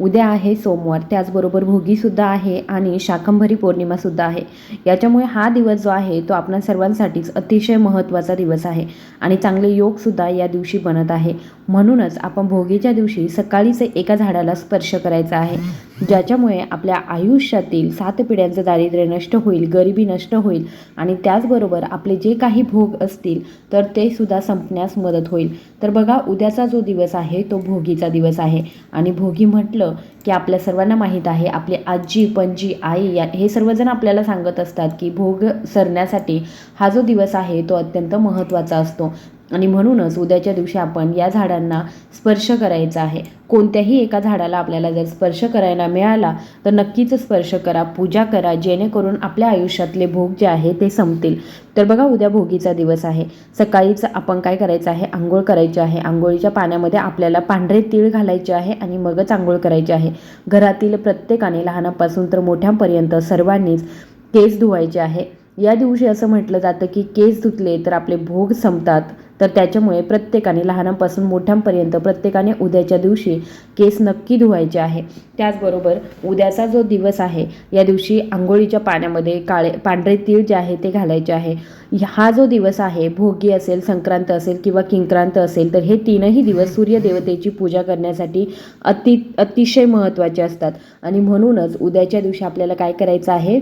उद्या आहे सोमवार त्याचबरोबर भोगीसुद्धा आहे आणि शाकंभरी पौर्णिमासुद्धा आहे. याच्यामुळे हा दिवस जो आहे तो आपल्या सर्वांसाठीच अतिशय महत्त्वाचा दिवस आहे आणि चांगले योगसुद्धा या दिवशी बनत आहे. म्हणूनच आपण भोगीच्या दिवशी सकाळीच एका झाडाला स्पर्श करायचा आहे. ज्याच्यामुळे आपल्या आयुष्यातील सात पिढ्यांचं दारिद्र्य नष्ट होईल गरिबी नष्ट होईल आणि त्याचबरोबर आपले जे काही भोग असतील तर ते सुद्धा संपण्यास मदत होईल. तर बघा उद्याचा जो दिवस आहे तो भोगीचा दिवस आहे. आणि भोगी म्हटलं की आपल्या सर्वांना माहीत आहे आपली आजी पणजी आई या हे सर्वजण आपल्याला सांगत असतात की भोग सरण्यासाठी हा जो दिवस आहे तो अत्यंत महत्त्वाचा असतो. आणि म्हणूनच उद्याच्या दिवशी आपण या झाडांना स्पर्श करायचा आहे. कोणत्याही एका झाडाला आपल्याला जर स्पर्श करायला मिळाला तर नक्कीच स्पर्श करा पूजा करा जेणेकरून आपल्या आयुष्यातले भोग जे आहे ते संपतील. तर बघा उद्या भोगीचा दिवस आहे. सकाळीच आपण काय करायचं आहे? आंघोळ करायची आहे. आंघोळीच्या पाण्यामध्ये आपल्याला पांढरे तीळ घालायचे आहे आणि मगच आंघोळ करायची आहे. घरातील प्रत्येकाने लहानापासून तर मोठ्यांपर्यंत सर्वांनीच केस धुवायचे आहे. या दिवशी असं म्हटलं जातं की केस धुतले तर आपले भोग संपतात. तर त्याच्यामुळे प्रत्येकाने लहानांपासून मोठ्यांपर्यंत प्रत्येकाने उद्याच्या दिवशी केस नक्की धुवायचे आहे. त्याचबरोबर उद्याचा जो दिवस आहे या दिवशी आंघोळीच्या पाण्यामध्ये काळे पांढरे तीळ जे आहे ते घालायचे आहे. हा जो दिवस आहे भोगी असेल संक्रांत असेल किंवा किंक्रांत असेल तर हे तीनही दिवस सूर्यदेवतेची पूजा करण्यासाठी अति अतिशय महत्त्वाचे असतात. आणि म्हणूनच उद्याच्या दिवशी आपल्याला काय करायचं आहे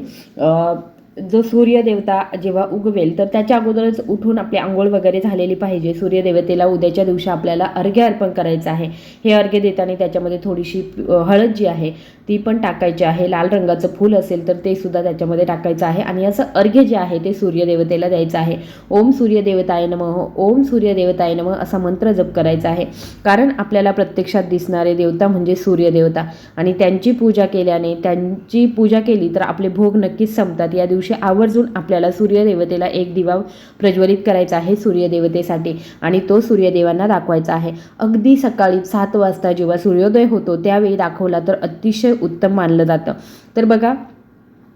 जो सूर्यदेवता जेव्हा उगवेल तर त्याच्या अगोदरच उठून आपली आंघोळ वगैरे झालेली पाहिजे. सूर्यदेवतेला उद्याच्या दिवशी आपल्याला अर्घ्य अर्पण करायचं आहे. हे अर्घ्य देताना त्याच्यामध्ये थोडीशी हळद जी आहे ती पण टाकायची आहे. लाल रंगाचं फूल असेल तर ते सुद्धा त्याच्यामध्ये टाकायचं आहे. आणि असं अर्घ्य जे आहे ते सूर्यदेवतेला द्यायचं आहे. ओम सूर्यदेवताय नमः ओम सूर्यदेवताय नमः असा मंत्र जप करायचा आहे. कारण आपल्याला प्रत्यक्षात दिसणारे देवता म्हणजे सूर्यदेवता. आणि त्यांची पूजा केल्याने त्यांची पूजा केली तर आपले भोग नक्कीच संपतात. या दिवशी आवर्जून आपल्याला सूर्यदेवतेला एक दिवा प्रज्वलित करायचा आहे सूर्यदेवतेसाठी. आणि तो सूर्यदेवांना दाखवायचा आहे. अगदी सकाळी सात वाजता जेव्हा सूर्योदय होतो त्यावेळी दाखवला तर अतिशय उत्तम मानलं जातं. तर बघा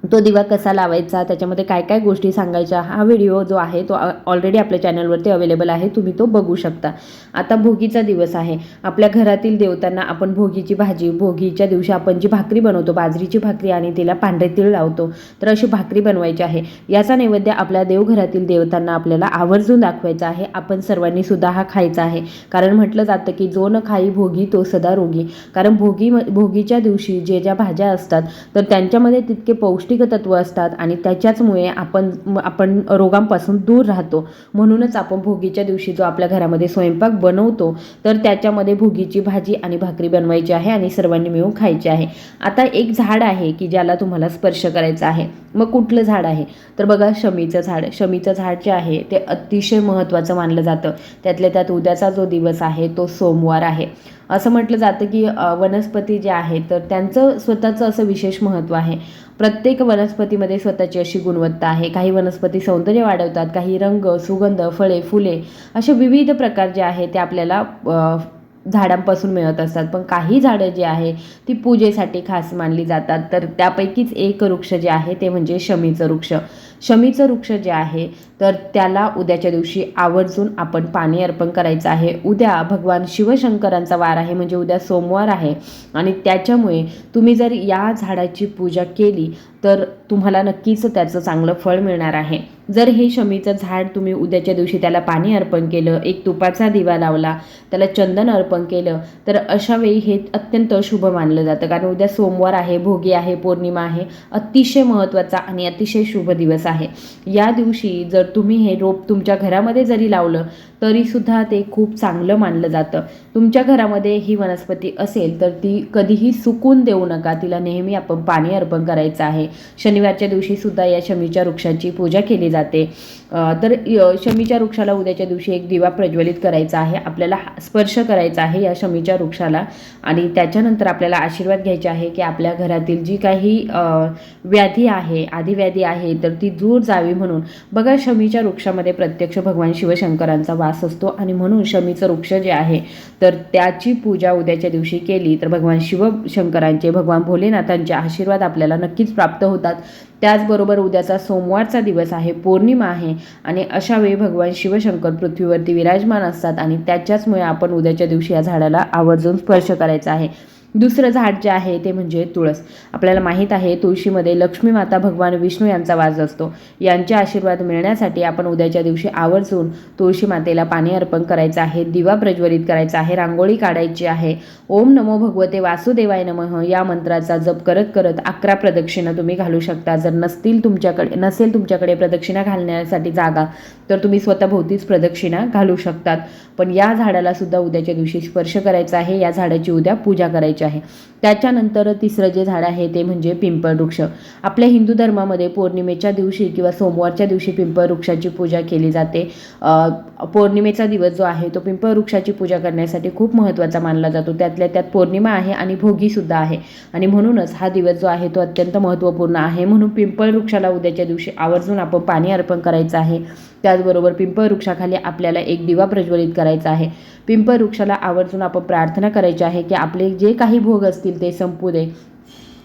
तो दिवा कसा लावायचा त्याच्यामध्ये काय काय गोष्टी सांगायच्या हा व्हिडिओ जो आहे तो ऑलरेडी आपल्या चॅनलवरती अवेलेबल आहे तुम्ही तो बघू शकता. आता भोगीचा दिवस आहे. आपल्या घरातील देवतांना आपण भोगीची भाजी भोगीच्या दिवशी आपण जी भाकरी बनवतो बाजरीची भाकरी आणि तिला पांढरे तीळ लावतो तर अशी भाकरी बनवायची आहे. याचा नैवेद्य आपल्या देवघरातील देवतांना आपल्याला आवर्जून दाखवायचा आहे. आपण सर्वांनी सुद्धा हा खायचा आहे. कारण म्हटलं जातं की जो न खाई भोगी तो सदा रोगी. कारण भोगी भोगीच्या दिवशी जे ज्या भाज्या असतात तर त्यांच्यामध्ये तितके पौष्टिक तत्व असतात आणि त्याच्याचमुळे आपण आपण रोगांपासून दूर राहतो. म्हणूनच आपण भोगीच्या दिवशी जो आपल्या घरामध्ये स्वयंपाक बनवतो तर त्याच्यामध्ये भोगीची भाजी आणि भाकरी बनवायची आहे आणि सर्वांनी मिळून खायची आहे. आता एक झाड आहे की ज्याला तुम्हाला स्पर्श करायचा आहे. मग कुठलं झाड आहे? तर बघा शमीचं झाड. शमीचं झाड जे आहे ते अतिशय महत्त्वाचं मानलं जातं. त्यातल्या त्यात उद्याचा जो दिवस आहे तो सोमवार आहे. असं म्हटलं जातं की वनस्पती जे आहे तर त्यांचं स्वतःचं असं विशेष महत्त्व आहे. प्रत्येक वनस्पतीमध्ये स्वतःची अशी गुणवत्ता आहे. काही वनस्पती सौंदर्य वाढवतात काही रंग सुगंध फळे फुले असे विविध प्रकार जे आहे ते आपल्याला झाडांपासून मिळत असतात. पण काही झाडं जी आहे ती पूजेसाठी खास मानली जातात. तर त्यापैकीच एक वृक्ष जे आहे ते म्हणजे शमीचं वृक्ष. शमीचं वृक्ष जे आहे तर त्याला उद्याच्या दिवशी आवर्जून आपण पाणी अर्पण करायचं आहे. उद्या भगवान शिवशंकरांचा वार आहे म्हणजे उद्या सोमवार आहे. आणि त्याच्यामुळे तुम्ही जर या झाडाची पूजा केली तर तुम्हाला नक्कीच त्याचं चांगलं फळ मिळणार आहे. जर हे शमीचं झाड तुम्ही उद्याच्या दिवशी त्याला पाणी अर्पण केलं एक तुपाचा दिवा लावला त्याला चंदन अर्पण केलं तर अशा वेळी हे अत्यंत शुभ मानलं जातं. कारण उद्या सोमवार आहे भोगी आहे पौर्णिमा आहे अतिशय महत्त्वाचा आणि अतिशय शुभ दिवस आहे. या दिवशी जर तुम्ही हे रोप तुमच्या घरामध्ये जरी लावलं तरीसुद्धा ते खूप चांगलं मानलं जातं. तुमच्या घरामध्ये ही वनस्पती असेल तर ती कधीही सुकून देऊ नका. तिला नेहमी आपण पाणी अर्पण करायचं आहे. शनिवारच्या दिवशी सुद्धा या शमीच्या वृक्षाची पूजा केली जाते. तर शमीच्या वृक्षाला उद्याच्या दिवशी एक दिवा प्रज्वलित करायचा आहे. आपल्याला हा- स्पर्श करायचा आहे या शमीच्या वृक्षाला. आणि त्याच्यानंतर आपल्याला आशीर्वाद घ्यायचे आहे की आपल्या घरातील जी काही व्याधी आहे आदिव्याधी आहे तर ती दूर जावी म्हणून. बघा शमीच्या वृक्षामध्ये प्रत्यक्ष भगवान शिवशंकरांचा वास असतो. आणि म्हणून शमीचं वृक्ष जे आहे तर त्याची पूजा उद्याच्या दिवशी केली तर भगवान शिवशंकरांचे भगवान भोलेनाथांचे आशीर्वाद आपल्याला नक्कीच प्राप्त होतात. त्याचबरोबर उद्याचा सोमवारचा दिवस आहे पौर्णिमा आहे आणि अशा वेळी भगवान शिवशंकर पृथ्वीवरती विराजमान असतात आणि त्याच्याचमुळे आपण उद्याच्या दिवशी या झाडाला आवर्जून स्पर्श करायचा आहे. दुसरं झाड जे आहे ते म्हणजे तुळस. आपल्याला माहीत आहे तुळशीमध्ये लक्ष्मी माता भगवान विष्णू यांचा वास असतो. यांचे आशीर्वाद मिळण्यासाठी आपण उद्याच्या दिवशी आवर्जून तुळशी मातेला पाणी अर्पण करायचं आहे दिवा प्रज्वलित करायचा आहे रांगोळी काढायची आहे. ओम नमो भगवते वासुदेवाय नमः या मंत्राचा जप करत करत अकरा प्रदक्षिणा तुम्ही घालू शकता. जर नसतील तुमच्याकडे नसेल तुमच्याकडे प्रदक्षिणा घालण्यासाठी जागा तर तुम्ही स्वतःभोवतीच प्रदक्षिणा घालू शकतात. पण या झाडाला सुद्धा उद्याच्या दिवशी स्पर्श करायचा आहे. या झाडाची उद्या पूजा करायची आहे. त्याच्यानंतर तिसरं जे झाड आहे ते म्हणजे पिंपळ वृक्ष आपल्या हिंदू धर्मामध्ये पौर्णिमेच्या दिवशी किंवा सोमवारच्या दिवशी पिंपळ वृक्षाची पूजा केली जाते. पौर्णिमेचा दिवस जो आहे तो पिंपळ वृक्षाची पूजा करण्यासाठी खूप महत्त्वाचा मानला जातो. त्यातल्या त्यात पौर्णिमा आहे आणि भोगीसुद्धा आहे. आणि म्हणूनच हा दिवस जो आहे तो अत्यंत महत्त्वपूर्ण आहे. म्हणून पिंपळ वृक्षाला उद्याच्या दिवशी आवर्जून आपण पाणी अर्पण करायचं आहे. त्याचबरोबर पिंपळ वृक्षाखाली आपल्याला एक दिवा प्रज्वलित करायचा आहे. पिंपळ वृक्षाला आवर्जून आपण प्रार्थना करायची आहे की आपले जे काही भोग असतील ते संपू दे.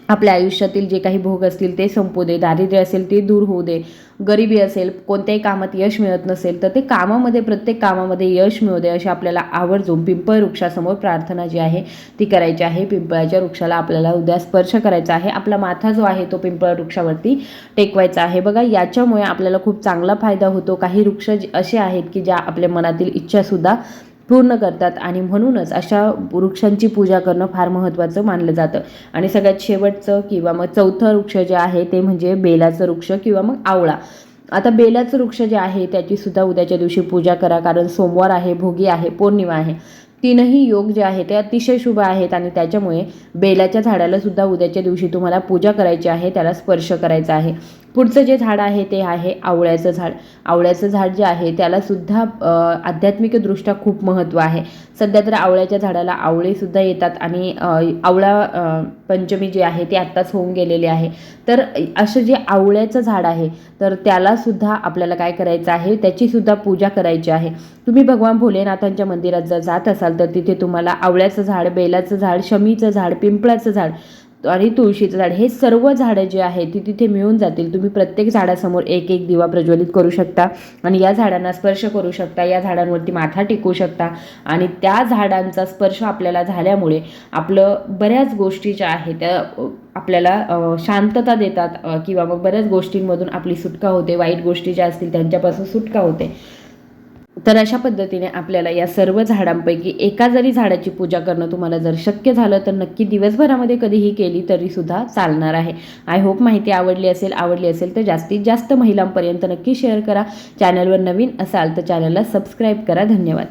आपल्या आयुष्यातील जे काही भोग असतील ते संपू दे दारिद्र्य असेल ते दूर होऊ दे गरिबी असेल कोणत्याही कामात यश मिळत नसेल तर ते कामामध्ये प्रत्येक कामामध्ये यश मिळू दे अशी आपल्याला आवर्जून पिंपळ वृक्षासमोर प्रार्थना जी आहे ती करायची आहे. पिंपळाच्या वृक्षाला आपल्याला उद्या स्पर्श करायचा आहे. आपला माथा जो आहे तो पिंपळ वृक्षावरती टेकवायचा आहे. बघा याच्यामुळे आपल्याला खूप चांगला फायदा होतो. काही वृक्ष जे- असे आहेत की ज्या आपल्या मनातील इच्छासुद्धा पूर्ण करतात आणि म्हणूनच अशा वृक्षांची पूजा करणं फार महत्त्वाचं मानलं जातं. आणि सगळ्यात शेवटचं किंवा मग चौथं वृक्ष जे आहे ते म्हणजे बेलाचं वृक्ष किंवा मग आवळा. आता बेलाचं वृक्ष जे आहे त्याची सुद्धा उद्याच्या दिवशी पूजा करा कारण सोमवार आहे भोगी आहे पौर्णिमा आहे. तीनही योग जे आहे ते अतिशय शुभ आहेत आणि त्याच्यामुळे बेलाच्या झाडाला सुद्धा उद्याच्या दिवशी तुम्हाला पूजा करायची आहे त्याला स्पर्श करायचा आहे. पुढचं जे झाड आहे ते आहे आवळ्याचं झाड. आवळ्याचं झाड जे आहे त्यालासुद्धा आध्यात्मिकदृष्ट्या खूप महत्त्व आहे. सध्या तर आवळ्याच्या झाडाला आवळेसुद्धा येतात आणि आवळा पंचमी जी आहे ती आत्ताच होऊन गेलेली आहे. तर असं जे आवळ्याचं झाड आहे तर त्यालासुद्धा आपल्याला काय करायचं आहे त्याचीसुद्धा पूजा करायची आहे. तुम्ही भगवान भोलेनाथांच्या मंदिरात जर जात असाल तर तिथे तुम्हाला आवळ्याचं झाड बेलाचं झाड शमीचं झाड पिंपळाचं झाड आणि तुळशीचं झाड हे सर्व झाडं जे आहेत ती तिथे मिळून जातील. तुम्ही प्रत्येक झाडासमोर एक एक दिवा प्रज्वलित करू शकता आणि या झाडांना स्पर्श करू शकता या झाडांवरती माथा टेकू शकता आणि त्या झाडांचा स्पर्श आपल्याला झाल्यामुळे आपलं बऱ्याच गोष्टी ज्या आहेत त्या आपल्याला शांतता देतात किंवा मग बऱ्याच गोष्टींमधून आपली सुटका होते वाईट गोष्टी ज्या असतील त्यांच्यापासून सुटका होते. तर अशा पद्धतीने आपल्याला या सर्व झाडांपैकी एका जरी झाडाची पूजा करणं तुम्हाला जर शक्य झालं तर नक्की दिवसभरामध्ये कधीही केली तरीसुद्धा चालणार आहे. आय होप माहिती आवडली असेल आवडली असेल तर जास्तीत जास्त महिलांपर्यंत नक्की शेअर करा. चॅनलवर नवीन असाल तर चॅनलला सबस्क्राईब करा. धन्यवाद.